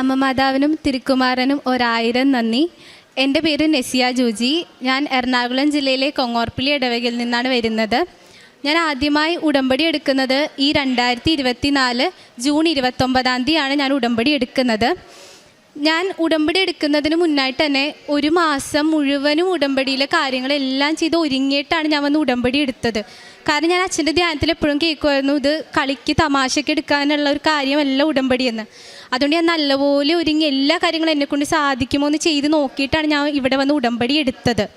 അമ്മ മാതാവിനും തിരുക്കുമാരനും ഒരായിരം നന്ദി. എന്റെ പേര് നെസിയ ജൂജി. ഞാൻ എറണാകുളം ജില്ലയിലെ കൊങ്ങോർപ്പിള്ളി ഇടവകയിൽ നിന്നാണ് വരുന്നത്. ഞാൻ ആദ്യമായി ഉടമ്പടി എടുക്കുന്നത് ഈ രണ്ടായിരത്തി ഇരുപത്തി നാല് ജൂൺ ഇരുപത്തൊമ്പതാം തീയതിയാണ് ഞാൻ ഉടമ്പടി എടുക്കുന്നത്. ഞാൻ ഉടമ്പടി എടുക്കുന്നതിന് മുന്നായിട്ട് തന്നെ ഒരു മാസം മുഴുവനും ഉടമ്പടിയിലെ കാര്യങ്ങളെല്ലാം ചെയ്ത് ഒരുങ്ങിയിട്ടാണ് ഞാൻ വന്ന് ഉടമ്പടി എടുത്തത്. കാരണം ഞാൻ അച്ഛന്റെ ധ്യാനത്തിൽ എപ്പോഴും കേൾക്കുമായിരുന്നു ഇത് കളിക്ക് തമാശയ്ക്ക് എടുക്കാനുള്ള ഒരു കാര്യമല്ല ഉടമ്പടി എന്ന്. അതുകൊണ്ട് ഞാൻ നല്ലപോലെ ഒരുങ്ങി എല്ലാ കാര്യങ്ങളും എന്നെക്കൊണ്ട് സാധിക്കുമോ എന്ന് ചെയ്ത് നോക്കിയിട്ടാണ് ഞാൻ ഇവിടെ വന്ന് ഉടമ്പടി എടുത്തത്.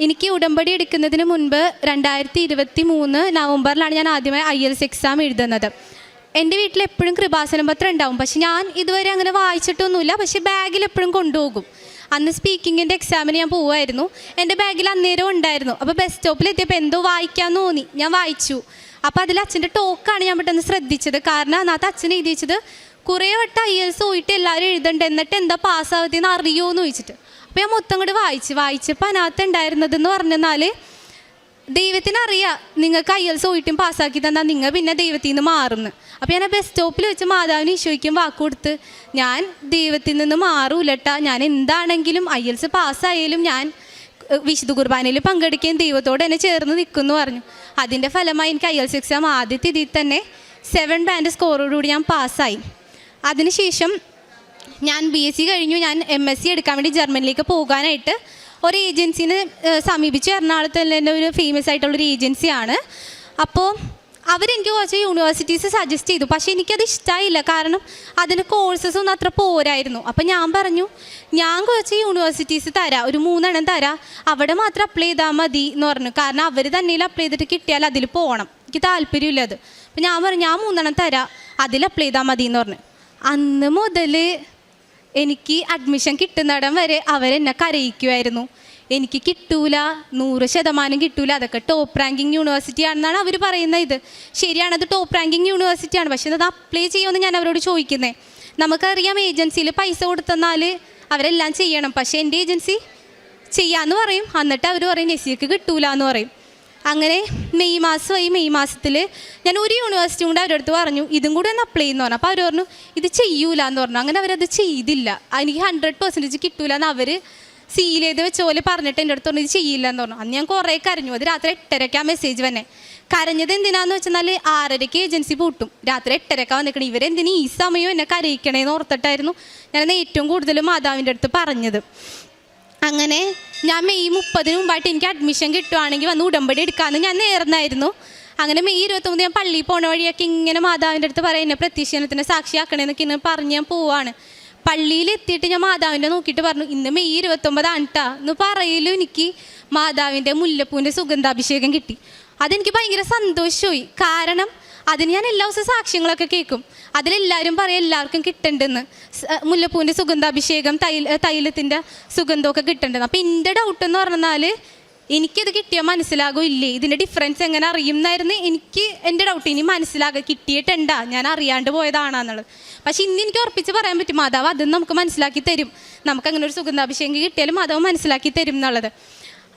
എനിക്ക് ഉടമ്പടി എടുക്കുന്നതിന് മുൻപ് രണ്ടായിരത്തി ഇരുപത്തി മൂന്ന് നവംബറിലാണ് ഞാൻ ആദ്യമായി ഐ എൽസ് എക്സാം എഴുതുന്നത്. എന്റെ വീട്ടിൽ എപ്പോഴും കൃപാസനം പത്രം ഉണ്ടാവും. പക്ഷെ ഞാൻ ഇതുവരെ അങ്ങനെ വായിച്ചിട്ടൊന്നുമില്ല. പക്ഷെ ബാഗിൽ എപ്പോഴും കൊണ്ടുപോകും. അന്ന് സ്പീക്കിങ്ങിന്റെ എക്സാമിന് ഞാൻ പോവായിരുന്നു. എന്റെ ബാഗിൽ അന്നേരം ഉണ്ടായിരുന്നു. അപ്പോൾ ബസ് സ്റ്റോപ്പിൽ എത്തിയപ്പോൾ എന്തോ വായിക്കാൻ തോന്നി. ഞാൻ വായിച്ചു. അപ്പോൾ അതിൽ അച്ഛന്റെ ടോക്കാണ് ഞാൻ പെട്ടെന്ന് ശ്രദ്ധിച്ചത്. കാരണം അതിനകത്ത് അച്ഛൻ എഴുതി വെച്ചത് കുറേ വട്ടം ഐ എൽസ് പോയിട്ട് എല്ലാവരും എഴുതണ്ട. എന്നിട്ട് എന്താ പാസ്സാവത്തിന്ന് അറിയുമോ ചോദിച്ചിട്ട്. അപ്പോൾ ഞാൻ മൊത്തം കൂടി വായിച്ച് വായിച്ചപ്പോൾ അതിനകത്ത് ഉണ്ടായിരുന്നതെന്ന് പറഞ്ഞാൽ ദൈവത്തിനറിയാം നിങ്ങൾക്ക് ഐ എൽസ് പോയിട്ടും പാസ്സാക്കി തന്നാൽ നിങ്ങൾ പിന്നെ ദൈവത്തിൽ നിന്ന് മാറുന്നു. അപ്പോൾ ഞാൻ ബസ് സ്റ്റോപ്പിൽ വെച്ച് മാതാവിന് ഈശോയ്ക്കും വാക്ക് കൊടുത്ത് ഞാൻ ദൈവത്തിൽ നിന്ന് മാറൂലട്ട. ഞാൻ എന്താണെങ്കിലും ഐ എൽസ് പാസ്സായാലും ഞാൻ വിശുദ്ധ കുർബാനയിൽ പങ്കെടുക്കുകയും ദൈവത്തോട് എന്നെ ചേർന്ന് നിൽക്കും എന്ന് പറഞ്ഞു. അതിന്റെ ഫലമായി എനിക്ക് ഐ എൽസ് എക്സാം ആദ്യത്തെ ഇതിൽ തന്നെ സെവൻ ബാൻഡ് സ്കോറോടുകൂടി ഞാൻ പാസ്സായി. അതിനുശേഷം ഞാൻ ബി എസ് സി കഴിഞ്ഞു. ഞാൻ എം എസ് സി എടുക്കാൻ വേണ്ടി ജർമ്മനിലേക്ക് പോകാനായിട്ട് ഒരു ഏജൻസിനെ സമീപിച്ചു. എറണാകുളത്ത് തന്നെ ഒരു ഫേമസ് ആയിട്ടുള്ളൊരു ഏജൻസിയാണ് അപ്പോൾ അവരെനിക്ക് കുറച്ച് യൂണിവേഴ്സിറ്റീസ് സജസ്റ്റ് ചെയ്തു. പക്ഷേ എനിക്കത് ഇഷ്ടമായില്ല കാരണം അതിന്റെ കോഴ്സസ് ഒന്നും അത്ര പോരായിരുന്നു. അപ്പം ഞാൻ പറഞ്ഞു ഞാൻ കുറച്ച് യൂണിവേഴ്സിറ്റീസ് തരാം. ഒരു മൂന്നെണ്ണം തരാം. അവിടെ മാത്രം അപ്ലൈ ചെയ്താൽ മതി എന്ന് പറഞ്ഞു. കാരണം അവർ തന്നെ അപ്ലൈ ചെയ്തിട്ട് കിട്ടിയാൽ അതിൽ പോകണം എനിക്ക് താല്പര്യമില്ല അത്. അപ്പം ഞാൻ പറഞ്ഞു ഞാൻ മൂന്നെണ്ണം തരാം. അതിൽ അപ്ലൈ ചെയ്താൽ മതി എന്ന് പറഞ്ഞു. അന്ന് മുതൽ എനിക്ക് അഡ്മിഷൻ കിട്ടുന്നിടം വരെ അവരെന്നെ കരയിക്കുമായിരുന്നു എനിക്ക് കിട്ടൂല നൂറ് ശതമാനം കിട്ടൂല അതൊക്കെ ടോപ്പ് റാങ്കിങ് യൂണിവേഴ്സിറ്റി ആണെന്നാണ് അവർ പറയുന്നത് ഇത്. ശരിയാണ് അത് ടോപ്പ് റാങ്കിങ് യൂണിവേഴ്സിറ്റിയാണ് പക്ഷേ അത് അപ്ലൈ ചെയ്യുമെന്ന് ഞാൻ അവരോട് ചോദിക്കുന്നത് നമുക്കറിയാം ഏജൻസിയിൽ പൈസ കൊടുത്തെന്നാൽ അവരെല്ലാം ചെയ്യണം. പക്ഷേ എന്റെ ഏജൻസി ചെയ്യാമെന്ന് പറയും. എന്നിട്ട് അവർ പറയും നെസിക്ക് കിട്ടൂല എന്ന് പറയും. അങ്ങനെ മെയ് മാസമായി മെയ് മാസത്തിൽ ഞാൻ ഒരു യൂണിവേഴ്സിറ്റി കൊണ്ട് അവരുടെ അടുത്ത് പറഞ്ഞു ഇതും കൂടെ ഒന്ന് അപ്ലൈ ചെയ്യുന്നു? പറഞ്ഞു അപ്പോൾ അവർ പറഞ്ഞു ഇത് ചെയ്യൂല എന്ന് പറഞ്ഞു. അങ്ങനെ അവരത് ചെയ്തില്ല. എനിക്ക് ഹൺഡ്രഡ് പെർസെന്റേജ് കിട്ടൂല എന്ന് അവർ സീൽ ചെയ്ത് വെച്ച പോലെ പറഞ്ഞിട്ട് എന്റെ അടുത്ത് പറഞ്ഞു ഇത് ചെയ്യില്ല എന്ന് പറഞ്ഞു. അന്ന് ഞാൻ കുറേ കരഞ്ഞു. അത് രാത്രി എട്ടരയ്ക്ക് ആ മെസ്സേജ് വന്നെ. കരഞ്ഞത് എന്തിനാന്ന് വെച്ചാൽ ആറരയ്ക്ക് ഏജൻസി പൂട്ടും. രാത്രി എട്ടരയ്ക്ക് വന്നിക്കണം. ഇവരെന്തിനു ഈ സമയം എന്നെ കരയിക്കണേന്ന് ഓർത്തിട്ടായിരുന്നു ഞാനത് ഏറ്റവും കൂടുതൽ മാതാവിന്റെ അടുത്ത് പറഞ്ഞത്. അങ്ങനെ ഞാൻ മെയ് മുപ്പതിന് മുമ്പായിട്ട് എനിക്ക് അഡ്മിഷൻ കിട്ടുവാണെങ്കിൽ വന്ന് ഉടമ്പടി എടുക്കാമെന്ന് ഞാൻ നേർന്നായിരുന്നു. അങ്ങനെ മെയ് ഇരുപത്തൊമ്പത് ഞാൻ പള്ളിയിൽ പോണ വഴിയൊക്കെ ഇങ്ങനെ മാതാവിന്റെ അടുത്ത് പറയാം എന്നെ പ്രത്യക്ഷണത്തിന് സാക്ഷിയാക്കണേന്നൊക്കെ ഇങ്ങനെ പറഞ്ഞ് ഞാൻ പോവാണ്. പള്ളിയിൽ എത്തിയിട്ട് ഞാൻ മാതാവിന്റെ നോക്കിയിട്ട് പറഞ്ഞു ഇന്ന് മെയ് ഇരുപത്തൊമ്പതാണ് കേട്ടാ എന്ന് പറയലും എനിക്ക് മാതാവിന്റെ മുല്ലപ്പൂവിന്റെ സുഗന്ധാഭിഷേകം കിട്ടി. അതെനിക്ക് ഭയങ്കര സന്തോഷമായി. കാരണം അതിന് ഞാൻ എല്ലാ ദിവസവും സാക്ഷ്യങ്ങളൊക്കെ കേൾക്കും. അതിലെല്ലാവരും പറയും എല്ലാവർക്കും കിട്ടണ്ടെന്ന്. മുല്ലപ്പൂവിന്റെ സുഗന്ധാഭിഷേകം തൈല തൈലത്തിന്റെ സുഗന്ധമൊക്കെ കിട്ടണ്ടെന്ന്. അപ്പം എന്റെ ഡൗട്ട് എന്ന് പറഞ്ഞാൽ എനിക്കിത് കിട്ടിയാൽ മനസ്സിലാകും ഇല്ലേ ഇതിന്റെ ഡിഫറൻസ് എങ്ങനെ അറിയും എന്നായിരുന്നു എനിക്ക് എന്റെ ഡൗട്ട് ഇനി മനസ്സിലാകുക കിട്ടിയിട്ടുണ്ടാ ഞാൻ അറിയാണ്ട് പോയതാണെന്നുള്ളത്. പക്ഷെ ഇന്ന് എനിക്ക് ഉറപ്പിച്ച് പറയാൻ പറ്റും മാതാവ് അതും നമുക്ക് മനസ്സിലാക്കി തരും. നമുക്ക് അങ്ങനെ ഒരു സുഗന്ധാഭിഷേകം കിട്ടിയാലും മാതാവ് മനസ്സിലാക്കി തരും എന്നുള്ളത്.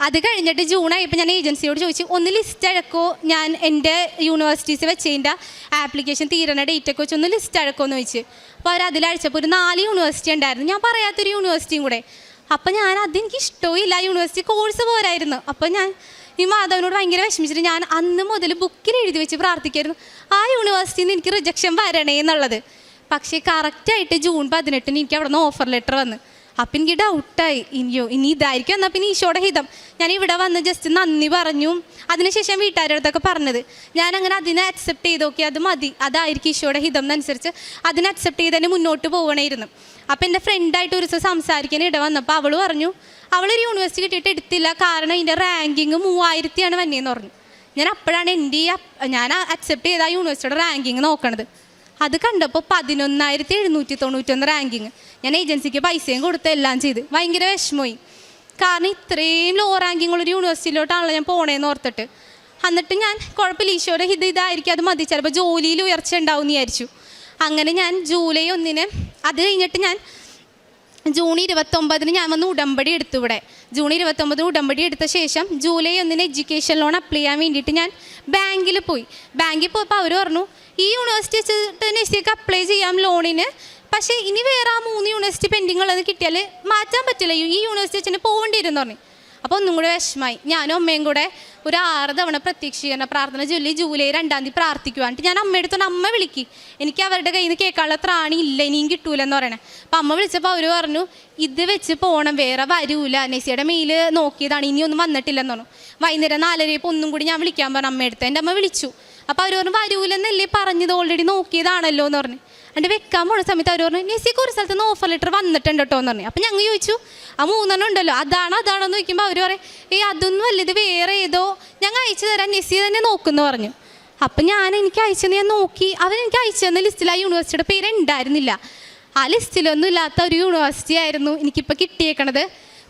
അത് കഴിഞ്ഞിട്ട് ജൂൺ ആയപ്പോൾ ഞാൻ ഏജൻസിയോട് ചോദിച്ചു ഒന്ന് ലിസ്റ്റ് അഴക്കോ ഞാൻ എന്റെ യൂണിവേഴ്സിറ്റീസ് വെച്ചതിന്റെ ആപ്ലിക്കേഷൻ തീരണ ഡേറ്റ് ഒക്കെ വെച്ച് ഒന്ന് ലിസ്റ്റ് അഴക്കോ എന്ന് ചോദിച്ചു. അപ്പോൾ അവർ അതിലഴിച്ചപ്പോൾ ഒരു നാല് യൂണിവേഴ്സിറ്റി ഉണ്ടായിരുന്നു. ഞാൻ പറയാത്തൊരു യൂണിവേഴ്സിറ്റിയും കൂടെ. അപ്പോൾ ഞാൻ അതെനിക്ക് ഇഷ്ടമില്ല യൂണിവേഴ്സിറ്റി കോഴ്സ് പോരായിരുന്നു. അപ്പോൾ ഞാൻ ഈ മാധവനോട് ഭയങ്കര വിഷമിച്ചിട്ട് ഞാൻ അന്ന് മുതൽ ബുക്കിൽ എഴുതി വെച്ച് പ്രാർത്ഥിക്കായിരുന്നു. ആ യൂണിവേഴ്സിറ്റിയിൽ നിന്ന് എനിക്ക് റിജക്ഷൻ വരണേ എന്നുള്ളത്. പക്ഷേ കറക്റ്റായിട്ട് ജൂൺ പതിനെട്ടിന് എനിക്ക് അവിടെ നിന്ന് ഓഫർ ലെറ്റർ വന്ന്. അപ്പം എനിക്ക് ഡൗട്ടായി ഇനിയോ ഇനി ഇതായിരിക്കും എന്നാൽ പിന്നെ ഈശോയുടെ ഹിതം. ഞാൻ ഇവിടെ വന്ന് ജസ്റ്റ് നന്ദി പറഞ്ഞു. അതിനുശേഷം വീട്ടുകാരടുത്തൊക്കെ പറഞ്ഞത് ഞാൻ അങ്ങനെ അതിനെ അക്സെപ്റ്റ് ചെയ്ത് നോക്കി അത് മതി. അതായിരിക്കും ഈശോയുടെ ഹിതം എന്നനുസരിച്ച് അതിനെ അക്സെപ്റ്റ് ചെയ്ത് തന്നെ മുന്നോട്ട് പോകണമായിരുന്നു അപ്പം എന്റെ ഫ്രണ്ടായിട്ട് ഒരു ദിവസം സംസാരിക്കാൻ ഇട വന്നപ്പോൾ അവൾ പറഞ്ഞു അവളൊരു യൂണിവേഴ്സിറ്റി കിട്ടിയിട്ട് എടുത്തില്ല. കാരണം ഇതിന്റെ റാങ്കിങ് മൂവായിരത്തിയാണ് വന്നേന്ന് പറഞ്ഞു. ഞാൻ അപ്പോഴാണ് എന്റെ ഈ ഞാൻ അക്സെപ്റ്റ് ചെയ്ത ആ യൂണിവേഴ്സിറ്റിയുടെ റാങ്കിങ് നോക്കണത്. അത് കണ്ടപ്പോൾ പതിനൊന്നായിരത്തി എഴുന്നൂറ്റി തൊണ്ണൂറ്റൊന്ന് റാങ്കിങ് ഞാൻ ഏജൻസിക്ക് പൈസയും കൊടുത്ത് എല്ലാം ചെയ്ത്. ഭയങ്കര വിഷമമായി. കാരണം ഇത്രയും ലോ റാങ്കിങ് ഉള്ളൊരു യൂണിവേഴ്സിറ്റിയിലോട്ടാണല്ലോ ഞാൻ പോണേന്ന് ഓർത്തിട്ട്. എന്നിട്ട് ഞാൻ കുഴപ്പമില്ല ഈശോയുടെ ഇത് ഇതായിരിക്കും അത് മതി. ചിലപ്പോൾ ജോലിയിൽ ഉയർച്ച ഉണ്ടാവും എന്ന് വിചാരിച്ചു. അങ്ങനെ ഞാൻ ജൂലൈ ഒന്നിന് അത് കഴിഞ്ഞിട്ട് ഞാൻ ജൂൺ ഇരുപത്തൊമ്പതിന് ഞാൻ വന്ന് ഉടമ്പടി എടുത്തു ഇവിടെ. ജൂൺ ഇരുപത്തൊമ്പതിന് ഉടമ്പടി എടുത്ത ശേഷം ജൂലൈ ഒന്നിന് എഡ്യൂക്കേഷൻ ലോൺ അപ്ലൈ ചെയ്യാൻ വേണ്ടിയിട്ട് ഞാൻ ബാങ്കിൽ പോയി. ബാങ്കിൽ പോയപ്പോൾ അവർ പറഞ്ഞു ഈ യൂണിവേഴ്സിറ്റി വെച്ചിട്ട് അപ്ലൈ ചെയ്യാം ലോണിന്. പക്ഷേ ഇനി വേറെ ആ മൂന്ന് യൂണിവേഴ്സിറ്റി പെൻഡിങ് ഉള്ളത് കിട്ടിയാൽ മാറ്റാൻ പറ്റില്ല. ഈ യൂണിവേഴ്സിറ്റി വെച്ചിട്ട് പോകേണ്ടി വരും എന്ന് പറഞ്ഞു. അപ്പോൾ ഒന്നും കൂടെ വിഷമായി. ഞാനും അമ്മയും കൂടെ ഒരു ആറ് തവണ പ്രത്യക്ഷീകരണ പ്രാർത്ഥന ചൊല്ലി ജൂലൈ രണ്ടാം തീയതി പ്രാർത്ഥിക്കുവാണ്ട് ഞാൻ അമ്മയുടെ അടുത്തോണ്ട് അമ്മ വിളിക്കി. എനിക്ക് അവരുടെ കയ്യിൽ നിന്ന് കേൾക്കാനുള്ള ത്രാണി ഇല്ല ഇനിയും കിട്ടൂലെന്ന് പറയണേ. അപ്പം അമ്മ വിളിച്ചപ്പോൾ അവർ പറഞ്ഞു ഇത് വെച്ച് പോകണം വേറെ വരൂല. നെസിയുടെ മെയിൽ നോക്കിയതാണ് ഇനിയൊന്നും വന്നിട്ടില്ലെന്ന് പറഞ്ഞു. വൈകുന്നേരം നാലരയപ്പോൾ ഒന്നും കൂടി ഞാൻ വിളിക്കാൻ പറഞ്ഞു അമ്മയെടുത്ത് എന്റെ അമ്മ വിളിച്ചു. അപ്പോൾ അവർ പറഞ്ഞു വരൂലെന്നല്ലേ പറഞ്ഞത്? ഓൾറെഡി നോക്കിയതാണല്ലോ എന്ന് പറഞ്ഞു. എന്നിട്ട് വെക്കാൻ പോണ സമയത്ത് അവർ പറഞ്ഞു നെസിക്ക് ഒരു സ്ഥലത്ത് നിന്ന് ഓഫർ ലെറ്റർ വന്നിട്ടുണ്ട് കേട്ടോ എന്ന് പറഞ്ഞു. അപ്പം ഞങ്ങൾ ചോദിച്ചു ആ മൂന്നെണ്ണം ഉണ്ടല്ലോ അതാണ് അതാണോ എന്ന് ചോദിക്കുമ്പോൾ അവർ പറയും ഈ അതൊന്നും അല്ല ഇത് വേറെ ഏതോ ഞങ്ങൾ അയച്ചു തരാൻ നെസി തന്നെ നോക്കുമെന്ന് പറഞ്ഞു. അപ്പം ഞാൻ എനിക്ക് അയച്ചെന്ന് ഞാൻ നോക്കി. അവൻ എനിക്ക് അയച്ചു തന്ന ലിസ്റ്റിൽ ആ യൂണിവേഴ്സിറ്റിയുടെ പേര് ഉണ്ടായിരുന്നില്ല. ആ ലിസ്റ്റിലൊന്നും ഇല്ലാത്ത ഒരു യൂണിവേഴ്സിറ്റി ആയിരുന്നു എനിക്കിപ്പോൾ കിട്ടിയേക്കണത്.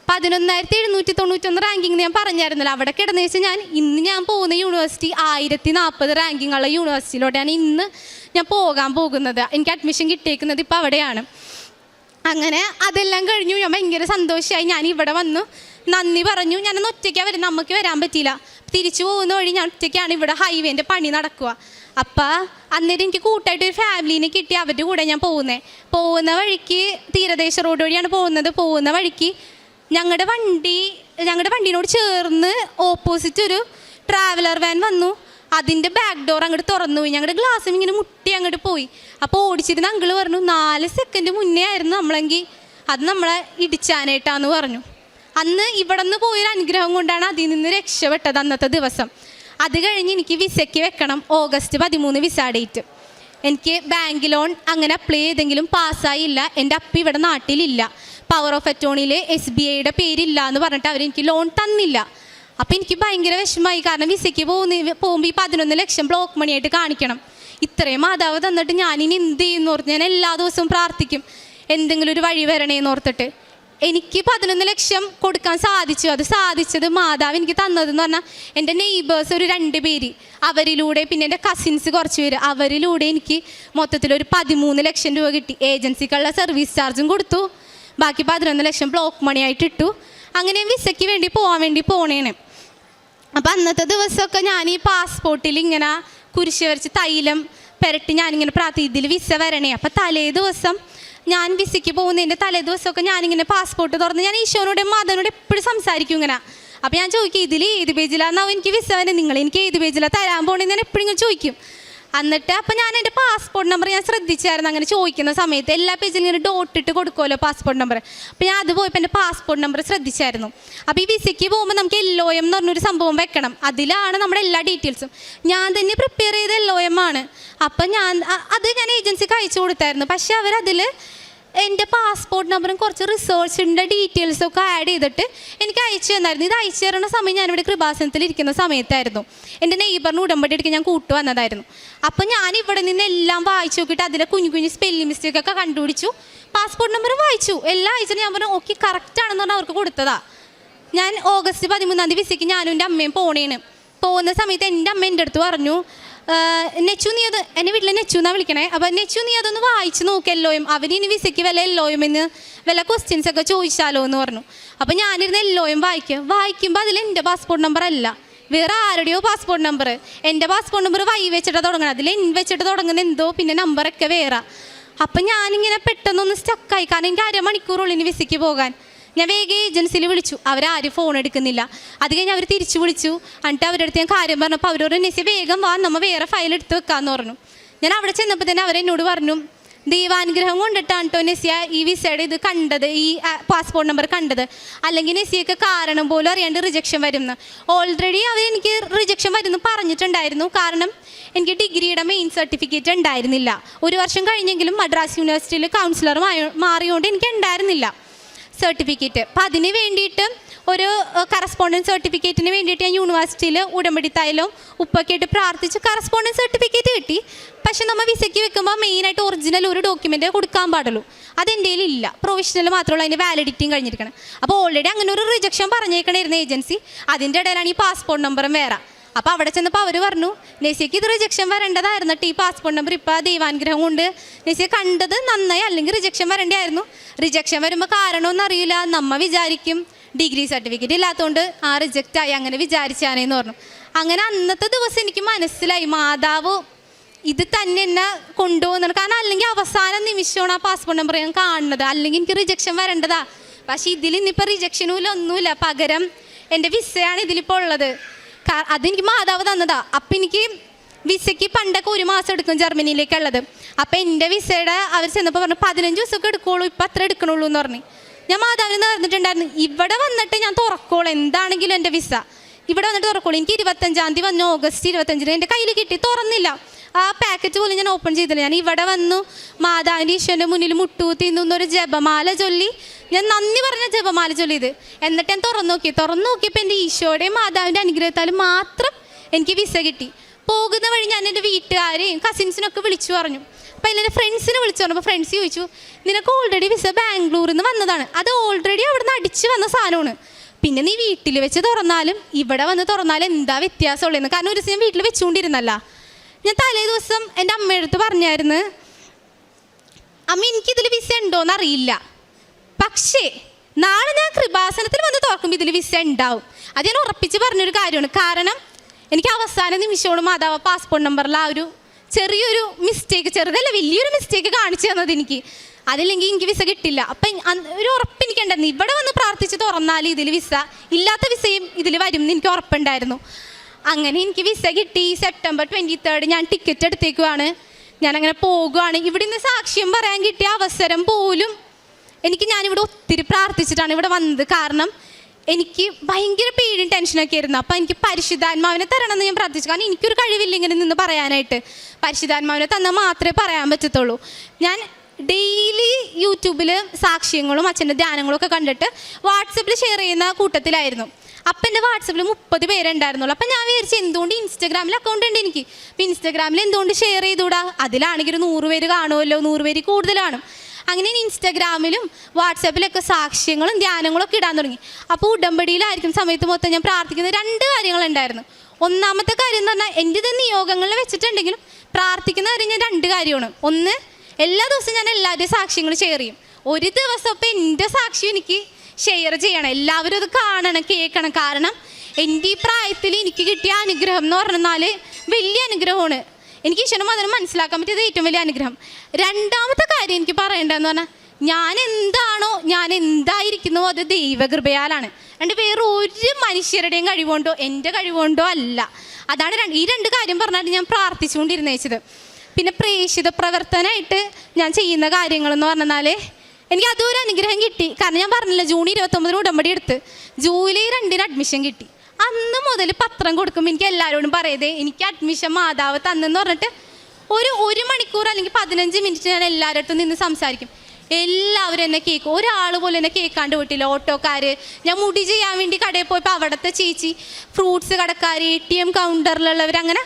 പതിനൊന്നായിരത്തി എഴുന്നൂറ്റി തൊണ്ണൂറ്റൊന്ന് റാങ്കിങ് ഞാൻ പറഞ്ഞായിരുന്നല്ലോ. അവിടെ കിടന്നു വെച്ചാൽ ഞാൻ ഇന്ന് ഞാൻ പോകുന്ന യൂണിവേഴ്സിറ്റി ആയിരത്തി നാൽപ്പത് റാങ്കിങ് ഉള്ള യൂണിവേഴ്സിറ്റിയിലോട്ടാണ് ഇന്ന് ഞാൻ പോകാൻ പോകുന്നത്. എനിക്ക് അഡ്മിഷൻ കിട്ടിയേക്കുന്നത് ഇപ്പോൾ അവിടെയാണ്. അങ്ങനെ അതെല്ലാം കഴിഞ്ഞു. ഞാൻ ഭയങ്കര സന്തോഷമായി ഞാൻ ഇവിടെ വന്നു. നന്ദി പറഞ്ഞു. ഞാനൊന്ന് ഒറ്റയ്ക്കാണ് വരുന്നത് നമുക്ക് വരാൻ പറ്റിയില്ല. തിരിച്ചു പോകുന്ന വഴി ഞാൻ ഒറ്റയ്ക്കാണ് ഇവിടെ ഹൈവേന്റെ പണി നടക്കുക. അപ്പം അന്നേരം എനിക്ക് കൂട്ടായിട്ട് ഒരു ഫാമിലീനെ കിട്ടി. അവരുടെ കൂടെ ഞാൻ പോകുന്നത് പോകുന്ന വഴിക്ക് തീരദേശ റോഡ് വഴിയാണ് പോകുന്നത്. പോകുന്ന വഴിക്ക് ഞങ്ങളുടെ വണ്ടി ഞങ്ങളുടെ വണ്ടിനോട് ചേർന്ന് ഓപ്പോസിറ്റ് ഒരു ട്രാവലർ വാൻ വന്നു. അതിന്റെ ബാക്ക് ഡോർ അങ്ങോട്ട് തുറന്നു പോയി. ഞങ്ങളുടെ ഗ്ലാസ്സും ഇങ്ങനെ മുട്ടി അങ്ങോട്ട് പോയി. അപ്പോൾ ഓടിച്ചിരുന്ന അങ്കിൾ പറഞ്ഞു നാല് സെക്കൻഡ് മുന്നേ ആയിരുന്നു നമ്മളെങ്കിൽ അത് നമ്മളെ ഇടിച്ചാനായിട്ടാന്ന് പറഞ്ഞു. അന്ന് ഇവിടെ നിന്ന് പോയൊരു അനുഗ്രഹം കൊണ്ടാണ് അതിൽ നിന്ന് രക്ഷപ്പെട്ടത് അന്നത്തെ ദിവസം. അത് കഴിഞ്ഞ് എനിക്ക് വിസയ്ക്ക് വെക്കണം ഓഗസ്റ്റ് പതിമൂന്ന് വിസ ഡേറ്റ്. എനിക്ക് ബാങ്ക് ലോൺ അങ്ങനെ അപ്ലൈ ചെയ്തെങ്കിലും പാസ്സായില്ല എന്റെ അപ്പി ഇവിടെ നാട്ടിലില്ല. പവർ ഓഫ് അറ്റോണിയിൽ എസ് ബി ഐയുടെ പേരില്ല എന്ന് പറഞ്ഞിട്ട് അവരെനിക്ക് ലോൺ തന്നില്ല. അപ്പോൾ എനിക്ക് ഭയങ്കര വിഷമമായി. കാരണം വിസയ്ക്ക് പോകുന്ന പോകുമ്പോൾ ഈ പതിനൊന്ന് ലക്ഷം ബ്ലോക്ക് മണിയായിട്ട് കാണിക്കണം. ഇത്രയും മാതാവ് തന്നിട്ട് ഞാനിനി എന്ത് ചെയ്യുന്നു ഓർത്ത് ഞാൻ എല്ലാ ദിവസവും പ്രാർത്ഥിക്കും. എന്തെങ്കിലും ഒരു വഴി വരണേന്ന് ഓർത്തിട്ട് എനിക്ക് പതിനൊന്ന് ലക്ഷം കൊടുക്കാൻ സാധിച്ചു. അത് സാധിച്ചത് മാതാവ് എനിക്ക് തന്നതെന്ന് പറഞ്ഞാൽ എന്റെ നെയ്ബേഴ്സ് ഒരു രണ്ട് പേര്. അവരിലൂടെ പിന്നെ എന്റെ കസിൻസ് കുറച്ച് പേര്. അവരിലൂടെ എനിക്ക് മൊത്തത്തിൽ ഒരു പതിമൂന്ന് ലക്ഷം രൂപ കിട്ടി. ഏജൻസിക്കുള്ള സർവീസ് ചാർജും കൊടുത്തു. ബാക്കി പതിനൊന്ന് ലക്ഷം ബ്ലോക്ക് മണിയായിട്ട് ഇട്ടു. അങ്ങനെ വിസയ്ക്ക് വേണ്ടി പോകാൻ വേണ്ടി പോണേണ് അപ്പം അന്നത്തെ ദിവസമൊക്കെ ഞാൻ ഈ പാസ്പോർട്ടിൽ ഇങ്ങനെ കുരിശ് വരച്ച് തൈലം പുരട്ടി ഞാനിങ്ങനെ പ്രാർത്ഥി വിസ വരണേ. അപ്പം തലേ ദിവസം ഞാൻ വിസയ്ക്ക് പോകുന്നതിന്റെ തലേ ദിവസമൊക്കെ ഞാനിങ്ങനെ പാസ്പോർട്ട് തുറന്ന് ഞാൻ ഈശോനോടും മതനോട് എപ്പോഴും സംസാരിക്കും ഇങ്ങനെ. അപ്പം ഞാൻ ചോദിക്കും ഇതിൽ ഏത് പേജിലാണെന്നാവും എനിക്ക് വിസ വരെ നിങ്ങൾ എനിക്ക് ഏത് പേജിലാണ് തരാൻ പോകണമെന്ന് ഞാൻ എപ്പോഴും ഇങ്ങനെ ചോദിക്കും. എന്നിട്ട് അപ്പം ഞാൻ എന്റെ പാസ്പോർട്ട് നമ്പർ ഞാൻ ശ്രദ്ധിച്ചായിരുന്നു. അങ്ങനെ ചോദിക്കുന്ന സമയത്ത് എല്ലാ പേജിലും ഇങ്ങനെ ഡോട്ട് ഇട്ട് കൊടുക്കുമല്ലോ പാസ്പോർട്ട് നമ്പർ അപ്പം ഞാൻ അത് പോയപ്പോൾ എന്റെ പാസ്പോർട്ട് നമ്പർ ശ്രദ്ധിച്ചായിരുന്നു. അപ്പോൾ ഈ വിസയ്ക്ക് പോകുമ്പോൾ നമുക്ക് ഒ എം എന്ന് പറഞ്ഞൊരു സംഭവം വെക്കണം. അതിലാണ് നമ്മുടെ എല്ലാ ഡീറ്റെയിൽസും ഞാൻ തന്നെ പ്രിപ്പയർ ചെയ്ത ഒ എം ആണ്. അപ്പം ഞാൻ അത് ഞാൻ ഏജൻസിക്ക് അയച്ചു കൊടുത്തായിരുന്നു. പക്ഷേ അവരതിൽ എന്റെ പാസ്പോർട്ട് നമ്പറും കുറച്ച് റിസേർച്ചിന്റെ ഡീറ്റെയിൽസും ഒക്കെ ആഡ് ചെയ്തിട്ട് എനിക്ക് അയച്ചു തന്നായിരുന്നു. ഇത് അയച്ചു തരുന്ന സമയം ഞാനിവിടെ കൃപാസനത്തിൽ ഇരിക്കുന്ന സമയത്തായിരുന്നു. എന്റെ നെയ്ബറിന് ഉടമ്പടി എടുക്കാൻ ഞാൻ കൂട്ടു വന്നതായിരുന്നു. അപ്പോൾ ഞാൻ ഇവിടെ നിന്ന് എല്ലാം വായിച്ചു നോക്കിയിട്ട് അതിലെ കുഞ്ഞു കുഞ്ഞു സ്പെല്ലിംഗ് മിസ്റ്റേക്ക് ഒക്കെ കണ്ടുപിടിച്ചു. പാസ്പോർട്ട് നമ്പർ വായിച്ചു. എല്ലാം അയച്ചിട്ട് ഞാൻ പറഞ്ഞു ഓക്കെ കറക്റ്റ് ആണെന്ന് പറഞ്ഞാൽ അവർക്ക് കൊടുത്തതാ. ഞാൻ ഓഗസ്റ്റ് പതിമൂന്നാം തീയതി വിസയ്ക്ക് ഞാനും എന്റെ അമ്മയും പോണേണ് പോകുന്ന സമയത്ത് എന്റെ അമ്മ എന്റെ അടുത്ത് പറഞ്ഞു "ആ, നെച്ചു നീ അത് എന്റെ വീട്ടിൽ നെച്ചു എന്നാണ് വിളിക്കണേ? അപ്പം നെച്ചു നീ അതൊന്ന് വായിച്ച് നോക്കെല്ലോയും ഇനി വിസയ്ക്ക് വില എല്ലോയും എന്ന് വില ക്വസ്റ്റ്യൻസ് ഒക്കെ ചോദിച്ചാലോ എന്ന് പറഞ്ഞു. അപ്പം ഞാനിരുന്ന് എല്ലോയും വായിക്കും. വായിക്കുമ്പോൾ അതിൽ എന്റെ പാസ്പോർട്ട് നമ്പർ അല്ല. വേറെ ആരുടെയോ പാസ്പോർട്ട് നമ്പർ എന്റെ പാസ്പോർട്ട് നമ്പർ വൈ വെച്ചിട്ട് തുടങ്ങണം അതിൽ എൻ വെച്ചിട്ട് തുടങ്ങുന്ന എന്തോ പിന്നെ നമ്പറൊക്കെ വേറെ. അപ്പം ഞാനിങ്ങനെ പെട്ടെന്നൊന്ന് സ്റ്റക്കായി കാരണം എനിക്ക് അരമണിക്കൂറുള്ളിന് വിസയ്ക്ക് പോകാൻ. ഞാൻ വേഗം ഏജൻസിയിൽ വിളിച്ചു. അവരാരും ഫോൺ എടുക്കുന്നില്ല. അത് കഴിഞ്ഞ് അവർ തിരിച്ചു വിളിച്ചു. എന്നിട്ട് അവരുടെ അടുത്ത് ഞാൻ കാര്യം പറഞ്ഞപ്പോൾ അവരോട് നെസി വേഗം വാ നമ്മൾ വേറെ ഫയൽ എടുത്ത് വെക്കാമെന്ന് പറഞ്ഞു. ഞാൻ അവിടെ ചെന്നപ്പോൾ തന്നെ അവരെന്നോട് പറഞ്ഞു ദൈവാനുഗ്രഹം കൊണ്ടിട്ടാണ് കേട്ടോ നെസിയ ഈ വിസയുടെ ഇത് കണ്ടത് ഈ പാസ്പോർട്ട് നമ്പർ കണ്ടത്. അല്ലെങ്കിൽ നെസിയൊക്കെ കാരണം പോലും അറിയാണ്ട് റിജക്ഷൻ വരുന്നു. ഓൾറെഡി അവർ എനിക്ക് റിജക്ഷൻ വരുന്നു പറഞ്ഞിട്ടുണ്ടായിരുന്നു. കാരണം എനിക്ക് ഡിഗ്രിയുടെ മെയിൻ സർട്ടിഫിക്കറ്റ് ഉണ്ടായിരുന്നില്ല. ഒരു വർഷം കഴിഞ്ഞെങ്കിലും മദ്രാസ് യൂണിവേഴ്സിറ്റിയിൽ കൗൺസിലർ മാറിയോണ്ട് എനിക്ക് ഉണ്ടായിരുന്നില്ല. സർട്ടിഫിക്കറ്റ് അപ്പം അതിന് വേണ്ടിയിട്ട് ഒരു കറസ്പോണ്ടൻസ് സർട്ടിഫിക്കറ്റിന് വേണ്ടിയിട്ട് ഞാൻ യൂണിവേഴ്സിറ്റിയിൽ ഉടമ്പടിത്തായാലും ഉപ്പൊക്കെ ആയിട്ട് പ്രാർത്ഥിച്ച് കറസ്പോണ്ടൻസ് സർട്ടിഫിക്കറ്റ് കിട്ടി. പക്ഷെ നമ്മൾ വിസയ്ക്ക് വെക്കുമ്പോൾ മെയിനായിട്ട് ഒറിജിനൽ ഒരു ഡോക്യുമെന്റ് കൊടുക്കാൻ പാടുള്ളൂ. അതെന്റെ ഇല്ല. പ്രൊവിഷണൽ മാത്രമുള്ള അതിന്റെ വാലിഡിറ്റിയും കഴിഞ്ഞിരിക്കണം. അപ്പോൾ ഓൾറെഡി അങ്ങനെ ഒരു റിജക്ഷൻ പറഞ്ഞേക്കണായിരുന്നു ഏജൻസി അതിന്റെ ഇടയിലാണ് ഈ പാസ്പോർട്ട് നമ്പറും വേറെ. അപ്പോൾ അവിടെ ചെന്നപ്പോൾ അവർ പറഞ്ഞു നെസിക്ക് ഇത് റിജക്ഷൻ വരേണ്ടതായിരുന്നു ഈ പാസ്പോർട്ട് നമ്പർ ഇപ്പോൾ ദൈവാനുഗ്രഹം കൊണ്ട് നെസിയെ കണ്ടത് നന്നായി അല്ലെങ്കിൽ റിജക്ഷൻ വരേണ്ടതായിരുന്നു റിജക്ഷൻ വരുമ്പോൾ കാരണമൊന്നും അറിയില്ല. നമ്മ വിചാരിക്കും. ഡിഗ്രി സർട്ടിഫിക്കറ്റ് ഇല്ലാത്തതുകൊണ്ട് ആ റിജക്റ്റ് ആയി അങ്ങനെ വിചാരിച്ചാനേന്ന് പറഞ്ഞു. അങ്ങനെ അന്നത്തെ ദിവസം എനിക്ക് മനസ്സിലായി മാതാവ് ഇത് തന്നെ എന്നെ കൊണ്ടുപോകുന്നത് കാരണം അല്ലെങ്കിൽ അവസാന നിമിഷമാണ് ആ പാസ്പോർട്ട് നമ്പർ ഞാൻ കാണുന്നത്. അല്ലെങ്കിൽ എനിക്ക് റിജക്ഷൻ വരേണ്ടതാ. പക്ഷേ ഇതിൽ ഇന്നിപ്പോൾ റിജക്ഷനും ഇല്ല ഒന്നുമില്ല. പകരം എന്റെ വിസയാണ് ഇതിലിപ്പോൾ ഉള്ളത്. അതെനിക്ക് മാതാവ് തന്നതാ. അപ്പം എനിക്ക് വിസയ്ക്ക് പണ്ടൊക്കെ ഒരു മാസം എടുക്കും ജർമ്മനിയിലേക്കുള്ളത്. അപ്പം എന്റെ വിസയുടെ അവർ ചെന്നപ്പോൾ പറഞ്ഞു പതിനഞ്ച് ദിവസമൊക്കെ എടുക്കുള്ളൂ ഇപ്പം അത്ര എടുക്കണുള്ളൂ എന്ന് പറഞ്ഞു. ഞാൻ മാതാവിന് പറഞ്ഞിട്ടുണ്ടായിരുന്നു ഇവിടെ വന്നിട്ട് ഞാൻ തുറക്കോളൂ എന്താണെങ്കിലും എന്റെ വിസ. ഇവിടെ വന്നിട്ട് തുറക്കോളൂ. എനിക്ക് ഇരുപത്തഞ്ചാം തീയതി വന്നു ഓഗസ്റ്റ് ഇരുപത്തഞ്ചിന് എന്റെ കയ്യിൽ കിട്ടി തുറന്നില്ല. ആ പാക്കറ്റ് പോലും ഞാൻ ഓപ്പൺ ചെയ്തില്ല. ഞാൻ ഇവിടെ വന്നു മാതാവിന്റെ ഈശ്വരന്റെ മുന്നിൽ മുട്ടൂത്തി നിന്നൊരു ജപമാല ചൊല്ലി. ഞാൻ നന്ദി പറഞ്ഞ ജപമാല ചൊല്ലി ഇത് എന്നിട്ട് ഞാൻ തുറന്നു നോക്കി. തുറന്നു നോക്കിയപ്പോൾ എന്റെ ഈശോയുടെയും മാതാവിന്റെ അനുഗ്രഹത്താൽ മാത്രം എനിക്ക് വിസ കിട്ടി. പോകുന്ന വഴി ഞാൻ എന്റെ വീട്ടുകാരെയും കസിൻസിനൊക്കെ വിളിച്ചു പറഞ്ഞു. അപ്പോൾ അതിൽ എന്റെ ഫ്രണ്ട്സിനെ വിളിച്ചു പറഞ്ഞപ്പോൾ ഫ്രണ്ട്സ് ചോദിച്ചു നിനക്ക് ഓൾറെഡി വിസ ബാംഗ്ലൂരിൽ നിന്ന് വന്നതാണ്. അത് ഓൾറെഡി അവിടെ നിന്ന് അടിച്ച് വന്ന സാധനമാണ്. പിന്നെ നീ വീട്ടിൽ വെച്ച് തുറന്നാലും ഇവിടെ വന്ന് തുറന്നാലും എന്താ വ്യത്യാസമുള്ളതെന്ന്? കാരണം ഒരു ദിവസം വീട്ടിൽ വെച്ചുകൊണ്ടിരുന്നല്ല. ഞാൻ തലേ ദിവസം എന്റെ അമ്മയടുത്ത് പറഞ്ഞായിരുന്നു അമ്മ എനിക്കിതിൽ വിസ ഉണ്ടോയെന്ന് അറിയില്ല പക്ഷേ നാളെ ഞാൻ കൃപാസനത്തിൽ വന്ന് തുറക്കുമ്പോൾ ഇതിൽ വിസ ഉണ്ടാവും. അത് ഞാൻ ഉറപ്പിച്ച് പറഞ്ഞൊരു കാര്യമാണ്. കാരണം എനിക്ക് അവസാന നിമിഷമാണ് മാതാവ് പാസ്പോർട്ട് നമ്പറിൽ ആ ഒരു ചെറിയൊരു മിസ്റ്റേക്ക് ചെറുതല്ല വലിയൊരു മിസ്റ്റേക്ക് കാണിച്ചു തന്നത് എനിക്ക്. അതില്ലെങ്കിൽ എനിക്ക് വിസ കിട്ടില്ല. അപ്പം ഒരു ഉറപ്പ് എനിക്കുണ്ടായിരുന്നു. ഇവിടെ വന്ന് പ്രാർത്ഥിച്ച് തുറന്നാൽ ഇതിൽ വിസ ഇല്ലാത്ത വിസയും ഇതിൽ വരും എന്ന് എനിക്ക് ഉറപ്പുണ്ടായിരുന്നു. അങ്ങനെ എനിക്ക് വിസ കിട്ടി. സെപ്റ്റംബർ ട്വന്റി തേർഡ് ഞാൻ ടിക്കറ്റ് എടുത്തേക്കുവാണ്. ഞാനങ്ങനെ പോകുവാണ്. ഇവിടെ നിന്ന് സാക്ഷ്യം പറയാൻ കിട്ടിയ അവസരം പോലും എനിക്ക് ഞാനിവിടെ ഒത്തിരി പ്രാർത്ഥിച്ചിട്ടാണ് ഇവിടെ വന്നത്. കാരണം എനിക്ക് ഭയങ്കര പേടിയും ടെൻഷനൊക്കെ ആയിരുന്നു. അപ്പം എനിക്ക് പരിശുദ്ധാത്മാവിനെ തരണം എന്ന് ഞാൻ പ്രാർത്ഥിച്ചു. കാരണം എനിക്കൊരു കഴിവില്ല ഇങ്ങനെ നിന്ന് പറയാനായിട്ട്. പരിശുദ്ധാത്മാവിനെ തന്നാൽ മാത്രമേ പറയാൻ പറ്റത്തുള്ളൂ. ഞാൻ ഡെയിലി യൂട്യൂബിൽ സാക്ഷ്യങ്ങളും അച്ഛന്റെ ധ്യാനങ്ങളും ഒക്കെ കണ്ടിട്ട് വാട്സപ്പിൽ ഷെയർ ചെയ്യുന്ന കൂട്ടത്തിലായിരുന്നു. അപ്പം എന്റെ വാട്സപ്പിൽ മുപ്പത് പേരുണ്ടായിരുന്നുള്ളൂ. അപ്പം ഞാൻ വിചാരിച്ചു എന്തുകൊണ്ട് ഇൻസ്റ്റാഗ്രാമിൽ അക്കൗണ്ട് ഉണ്ട് എനിക്ക്? അപ്പം ഇൻസ്റ്റാഗ്രാമിൽ എന്തുകൊണ്ട് ഷെയർ ചെയ്തുകൂടാ അതിലാണെങ്കിൽ ഒരു നൂറ് പേര് കാണുമല്ലോ നൂറ് പേര് കൂടുതലാണ് അങ്ങനെ ഇൻസ്റ്റാഗ്രാമിലും വാട്സാപ്പിലൊക്കെ സാക്ഷ്യങ്ങളും ധ്യാനങ്ങളും ഒക്കെ ഇടാൻ തുടങ്ങി. അപ്പോൾ ഉടമ്പടിയിലായിരിക്കും സമയത്ത് മൊത്തം ഞാൻ പ്രാർത്ഥിക്കുന്ന രണ്ട് കാര്യങ്ങളുണ്ടായിരുന്നു. ഒന്നാമത്തെ കാര്യം എന്ന് പറഞ്ഞാൽ എന്റെ ഇത് നിയോഗങ്ങളിൽ വെച്ചിട്ടുണ്ടെങ്കിലും പ്രാർത്ഥിക്കുന്ന കാര്യം ഞാൻ രണ്ട് കാര്യമാണ്. ഒന്ന് എല്ലാ ദിവസവും ഞാൻ എല്ലാവരുടെയും സാക്ഷ്യങ്ങൾ ഷെയർ ചെയ്യും. ഒരു ദിവസം ഇപ്പം എന്റെ സാക്ഷ്യം എനിക്ക് ഷെയർ ചെയ്യണം. എല്ലാവരും അത് കാണണം കേൾക്കണം. കാരണം എന്റെ ഈ പ്രായത്തിൽ എനിക്ക് കിട്ടിയ അനുഗ്രഹം എന്ന് പറഞ്ഞാൽ വലിയ അനുഗ്രഹമാണ്. എനിക്ക് ഈശ്വരനും അതിന് മനസ്സിലാക്കാൻ പറ്റിയത് ഏറ്റവും വലിയ അനുഗ്രഹം. രണ്ടാമത്തെ കാര്യം എനിക്ക് പറയേണ്ടതെന്ന് പറഞ്ഞാൽ ഞാൻ എന്താണോ ഞാൻ എന്തായിരിക്കുന്നോ അത് ദൈവകൃപയാലാണ്. രണ്ട് വേറെ ഒരു മനുഷ്യരുടെയും കഴിവുകൊണ്ടോ എന്റെ കഴിവുകൊണ്ടോ അല്ല. അതാണ് ഈ രണ്ട് കാര്യം പറഞ്ഞാൽ ഞാൻ പ്രാർത്ഥിച്ചുകൊണ്ടിരുന്നേച്ചത്. പിന്നെ പ്രേക്ഷിത പ്രവർത്തനമായിട്ട് ഞാൻ ചെയ്യുന്ന കാര്യങ്ങൾ എന്ന് പറഞ്ഞാൽ എനിക്ക് അതും ഒരു അനുഗ്രഹം കിട്ടി. കാരണം ഞാൻ പറഞ്ഞില്ല ജൂൺ ഇരുപത്തൊമ്പതിന് ഉടമ്പടി എടുത്ത് ജൂലൈ രണ്ടിന് അഡ്മിഷൻ കിട്ടി. അന്ന് മുതൽ പത്രം കൊടുക്കുമ്പോൾ എനിക്ക് എല്ലാവരോടും പറയതേ എനിക്ക് അഡ്മിഷൻ മാതാവ് തന്നെന്ന് പറഞ്ഞിട്ട് ഒരു ഒരു മണിക്കൂർ അല്ലെങ്കിൽ പതിനഞ്ച് മിനിറ്റ് ഞാൻ എല്ലാവരുടെ നിന്ന് സംസാരിക്കും. എല്ലാവരും എന്നെ കേൾക്കും. ഒരാൾ പോലും എന്നെ കേൾക്കാണ്ട് വിട്ടില്ല ഓട്ടോക്കാർ ഞാൻ മുടി ചെയ്യാൻ വേണ്ടി കടയിൽ പോയപ്പോൾ അവിടുത്തെ ചേച്ചി ഫ്രൂട്ട്സ് കടക്കാർ എ ടി എം കൗണ്ടറിലുള്ളവർ അങ്ങനെ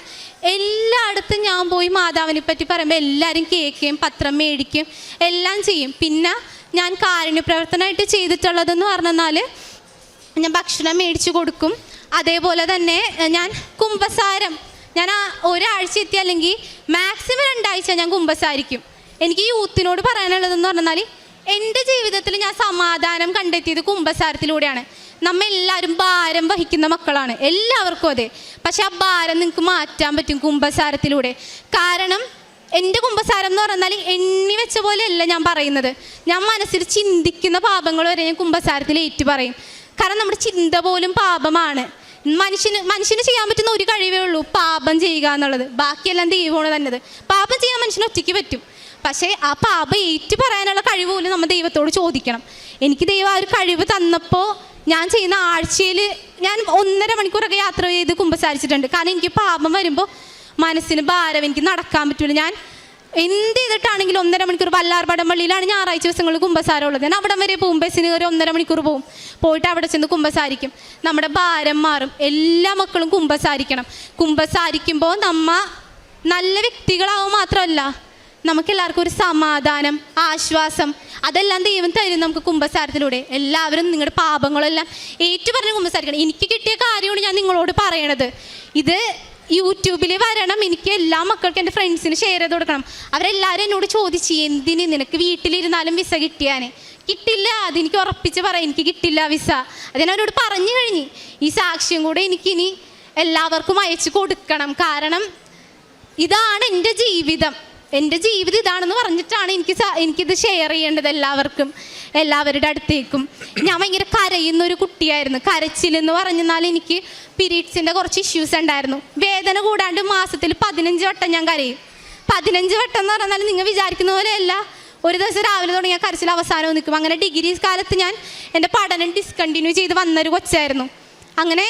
എല്ലായിടത്തും ഞാൻ പോയി മാതാവിനെ പറ്റി പറയുമ്പോൾ എല്ലാവരും കേൾക്കുകയും പത്രം മേടിക്കും എല്ലാം ചെയ്യും. പിന്നെ ഞാൻ കാരുണ്യ പ്രവർത്തനമായിട്ട് ചെയ്തിട്ടുള്ളതെന്ന് പറഞ്ഞാൽ ഞാൻ ഭക്ഷണം മേടിച്ചു കൊടുക്കും. അതേപോലെ തന്നെ ഞാൻ കുംഭസാരം. ഞാൻ ആ ഒരാഴ്ച എത്തി അല്ലെങ്കിൽ മാക്സിമം രണ്ടാഴ്ച ഞാൻ കുംഭസാരിക്കും. എനിക്ക് യൂത്തിനോട് പറയാനുള്ളതെന്ന് പറഞ്ഞാൽ എന്റെ ജീവിതത്തിൽ ഞാൻ സമാധാനം കണ്ടെത്തിയത് കുംഭസാരത്തിലൂടെയാണ്. നമ്മ എല്ലാവരും ഭാരം വഹിക്കുന്ന മക്കളാണ്. എല്ലാവർക്കും അതെ. പക്ഷെ ആ ഭാരം നിങ്ങൾക്ക് മാറ്റാൻ പറ്റും കുംഭസാരത്തിലൂടെ. കാരണം എന്റെ കുംഭസാരം എന്ന് പറഞ്ഞാൽ എണ്ണി വെച്ച പോലെയല്ല ഞാൻ പറയുന്നത്. ഞാൻ മനസ്സിൽ ചിന്തിക്കുന്ന പാപങ്ങൾ വരെ ഞാൻ കുംഭസാരത്തിൽ ഏറ്റു പറയും. കാരണം നമ്മുടെ ചിന്ത പോലും പാപമാണ്. മനുഷ്യന് മനുഷ്യന് ചെയ്യാൻ പറ്റുന്ന ഒരു കഴിവേ ഉള്ളൂ പാപം ചെയ്യുക എന്നുള്ളത്. ബാക്കിയെല്ലാം ദൈവമാണ് തന്നത്. പാപം ചെയ്യാൻ മനുഷ്യന് ഒറ്റയ്ക്ക് പറ്റും. പക്ഷേ ആ പാപം ഏറ്റു പറയാനുള്ള കഴിവ് പോലും നമ്മൾ ദൈവത്തോട് ചോദിക്കണം. എനിക്ക് ദൈവം ആ ഒരു കഴിവ് തന്നപ്പോൾ ഞാൻ ചെയ്യുന്ന ആഴ്ചയിൽ ഞാൻ ഒന്നര മണിക്കൂറൊക്കെ യാത്ര ചെയ്ത് കുമ്പസാരിച്ചിട്ടുണ്ട്. കാരണം എനിക്ക് പാപം വരുമ്പോൾ മനസ്സിന് ഭാരം എനിക്ക് നടക്കാൻ പറ്റില്ല ഞാൻ എന്ത് ചെയ്തിട്ടാണെങ്കിലും ഒന്നര മണിക്കൂർ വല്ലാർപടം പള്ളിയിലാണ് ഞായറാഴ്ച ദിവസങ്ങളിൽ കുമ്പസാരം ഉള്ളത് ഞാൻ അവിടം വരെ പോകും. ബസ്സിന് കയറി ഒന്നര മണിക്കൂർ പോകും. പോയിട്ട് അവിടെ ചെന്ന് കുമ്പസാരിക്കും. നമ്മുടെ ഭാരം മാറും. എല്ലാ മക്കളും കുമ്പസാരിക്കണം. കുമ്പസാരിക്കുമ്പോൾ നമ്മ നല്ല വ്യക്തികളാവും മാത്രമല്ല. നമുക്ക് എല്ലാവർക്കും ഒരു സമാധാനം ആശ്വാസം. അതെല്ലാം ദൈവം തരും നമുക്ക് കുംഭസാരത്തിലൂടെ. എല്ലാവരും നിങ്ങളുടെ പാപങ്ങളെല്ലാം ഏറ്റു പറഞ്ഞ് കുംഭസാരിക്കണം. എനിക്ക് കിട്ടിയ കാര്യമാണ് ഞാൻ നിങ്ങളോട് പറയണത്. ഇത് യൂട്യൂബിൽ വരണം. എനിക്ക് എല്ലാ മക്കൾക്കും എന്റെ ഫ്രണ്ട്സിന് ഷെയർ ചെയ്ത് കൊടുക്കണം. അവരെല്ലാവരും എന്നോട് ചോദിച്ചു എന്തിന് നിനക്ക് വീട്ടിലിരുന്നാലും വിസ കിട്ടിയാനെ? കിട്ടില്ല. അതെനിക്ക് ഉറപ്പിച്ച് പറയാം എനിക്ക് കിട്ടില്ല വിസ. അത് ഞാൻ അവരോട് പറഞ്ഞു കഴിഞ്ഞ്. ഈ സാക്ഷ്യം കൂടെ എനിക്കിനി എല്ലാവർക്കും അയച്ചു കൊടുക്കണം. കാരണം ഇതാണ് എന്റെ ജീവിതം. എന്റെ ജീവിതം ഇതാണെന്ന് പറഞ്ഞിട്ടാണ് എനിക്ക് എനിക്കിത് ഷെയർ ചെയ്യേണ്ടത് എല്ലാവർക്കും എല്ലാവരുടെ അടുത്തേക്കും. ഞാൻ ഭയങ്കര കരയുന്ന ഒരു കുട്ടിയായിരുന്നു. കരച്ചിലെന്ന് പറഞ്ഞാൽ എനിക്ക് പീരീഡ്സിന്റെ കുറച്ച് ഇഷ്യൂസ് ഉണ്ടായിരുന്നു. വേദന കൂടാണ്ട് മാസത്തിൽ പതിനഞ്ച് വട്ടം ഞാൻ കരയും. പതിനഞ്ച് വട്ടം എന്ന് പറഞ്ഞാൽ നിങ്ങൾ വിചാരിക്കുന്ന പോലെയല്ല. ഒരു ദിവസം രാവിലെ തുടങ്ങിയ കരച്ചിൽ അവസാനം നിൽക്കും. അങ്ങനെ ഡിഗ്രി കാലത്ത് ഞാൻ എന്റെ പഠനം ഡിസ്കണ്ടിന്യൂ ചെയ്ത് വന്നൊരു കൊച്ചായിരുന്നു. അങ്ങനെ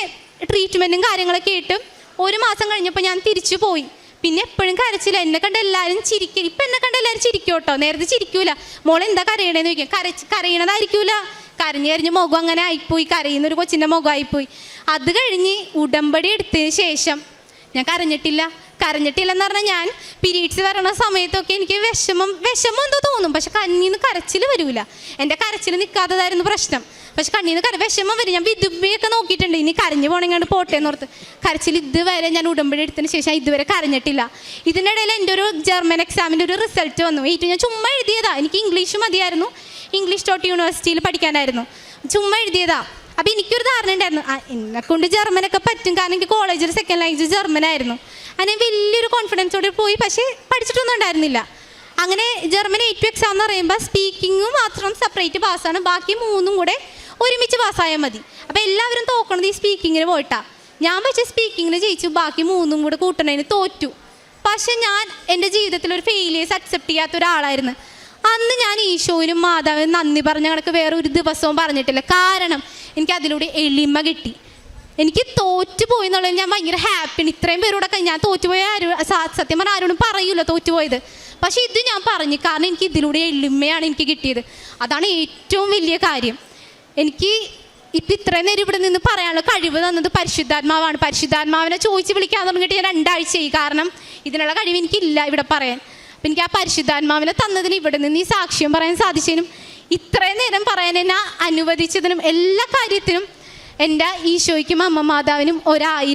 ട്രീറ്റ്മെന്റും കാര്യങ്ങളൊക്കെ ഇട്ടും ഒരു മാസം കഴിഞ്ഞപ്പോൾ ഞാൻ തിരിച്ചു പോയി പിന്നെ എപ്പോഴും കരച്ചില്ല എന്നെ കണ്ട എല്ലാവരും ചിരിക്കും ഇപ്പം എന്നെ കണ്ട് എല്ലാവരും ചിരിക്കും കേട്ടോ നേരത്തെ ചിരിക്കൂല. മോൾ എന്താ കരയണേന്ന് ചോദിക്കും. കരച്ച് കരയണതായിരിക്കൂല. കരഞ്ഞ് കരഞ്ഞ് മുഖം അങ്ങനെ ആയിപ്പോയി. കരയുന്ന ഒരു കൊച്ചിന്റെ മുഖമായിപ്പോയി അത് കഴിഞ്ഞ് ഉടമ്പടി എടുത്തതിന് ശേഷം ഞാൻ കരഞ്ഞിട്ടില്ല. കരഞ്ഞിട്ടില്ലെന്ന് പറഞ്ഞാൽ ഞാൻ പിരീഡ്സ് വരണ സമയത്തൊക്കെ എനിക്ക് വിഷമം വിഷമം എന്തോ തോന്നും. പക്ഷെ കഞ്ഞിന്ന് കരച്ചിൽ വരൂല. എന്റെ കരച്ചിൽ നിൽക്കാത്തതായിരുന്നു പ്രശ്നം. പക്ഷെ കണ്ണീന്ന് കര വിഷമം വരും. ഞാൻ വിധുബിയൊക്കെ നോക്കിയിട്ടുണ്ട്. ഇനി കരഞ്ഞു പോണെങ്ങാണ്ട് പോട്ടെ എന്ന് ഓർത്ത്. കരച്ചിൽ ഇതുവരെ ഞാൻ ഉടമ്പടി എടുത്തതിന് ശേഷം ഇതുവരെ കരഞ്ഞിട്ടില്ല. ഇതിനിടയിൽ എന്റെ ഒരു ജർമ്മൻ എക്സാമിന്റെ ഒരു റിസൾട്ട് വന്നു. ഏറ്റവും ഞാൻ ചുമ്മാ എഴുതിയതാ. എനിക്ക് ഇംഗ്ലീഷ് മതിയായിരുന്നു. ഇംഗ്ലീഷ് ഡോട്ട് യൂണിവേഴ്സിറ്റിയിൽ പഠിക്കാനായിരുന്നു. ചുമ്മാ എഴുതിയതാ. അപ്പം എനിക്കൊരു ധാരണ ഉണ്ടായിരുന്നു. എന്നെ കൊണ്ട് ജർമ്മനൊക്കെ പറ്റും. കാരണം എനിക്ക് കോളേജിൽ സെക്കൻഡ് ലാംഗ്വേജ് ജർമ്മൻ ആയിരുന്നു. അങ്ങനെ വലിയൊരു കോൺഫിഡൻസോടെ പോയി. പക്ഷേ പഠിച്ചിട്ടൊന്നും ഉണ്ടായിരുന്നില്ല. അങ്ങനെ ജർമ്മൻ എയ്റ്റ് എക്സാം എന്ന് പറയുമ്പോൾ സ്പീക്കിംഗ് മാത്രം സെപ്പറേറ്റ് പാസ്സാണ് ബാക്കി മൂന്നും കൂടെ ഒരുമിച്ച് പാസ്സായാൽ മതി. അപ്പോൾ എല്ലാവരും തോക്കണത് ഈ സ്പീക്കിങ്ങിന് പോയിട്ടാ. ഞാൻ പക്ഷേ സ്പീക്കിങ്ങിന് ജയിച്ചു. ബാക്കി മൂന്നും കൂടെ കൂട്ടണതിന് തോറ്റു. പക്ഷെ ഞാൻ എന്റെ ജീവിതത്തിൽ ഒരു ഫെയിലിയേഴ്സ് അക്സെപ്റ്റ് ചെയ്യാത്ത ഒരാളായിരുന്നു. അന്ന് ഞാൻ ഈശോയിനും മാതാവിനും നന്ദി പറഞ്ഞ കണക്ക് വേറെ ഒരു ദിവസവും പറഞ്ഞിട്ടില്ല. കാരണം എനിക്ക് അതിലൂടെ എളിമ കിട്ടി. എനിക്ക് തോറ്റുപോയി എന്നുള്ളത് ഞാൻ ഭയങ്കര ഹാപ്പിയാണ് ഇത്രയും പേരോടെ ഞാൻ തോറ്റുപോയ ആരും സത്യം പറഞ്ഞാൽ ആരോടും പറയൂല തോറ്റുപോയത്. പക്ഷെ ഇത് ഞാൻ പറഞ്ഞു. കാരണം എനിക്ക് ഇതിലൂടെ എളിമയാണ് എനിക്ക് കിട്ടിയത്. അതാണ് ഏറ്റവും വലിയ കാര്യം. എനിക്ക് ഇപ്പം ഇത്രയും നേരം ഇവിടെ നിന്ന് പറയാനുള്ള കഴിവ് തന്നത് പരിശുദ്ധാത്മാവാണ്. പരിശുദ്ധാത്മാവിനെ ചോദിച്ച് വിളിക്കാൻ തുടങ്ങിയിട്ട് ഞാൻ രണ്ടാഴ്ചയായി. കാരണം ഇതിനുള്ള കഴിവ് എനിക്കില്ല ഇവിടെ പറയാൻ. അപ്പം എനിക്ക് ആ പരിശുദ്ധാത്മാവിനെ തന്നതിന് ഇവിടെ നിന്ന് ഈ സാക്ഷ്യം പറയാൻ സാധിച്ചതിനും ഇത്രയും നേരം പറയാൻ എന്നെ അനുവദിച്ചതിനും എല്ലാ കാര്യത്തിനും എന്റെ ഈശോയ്ക്കും അമ്മ മാതാവിനും ഒരായിരം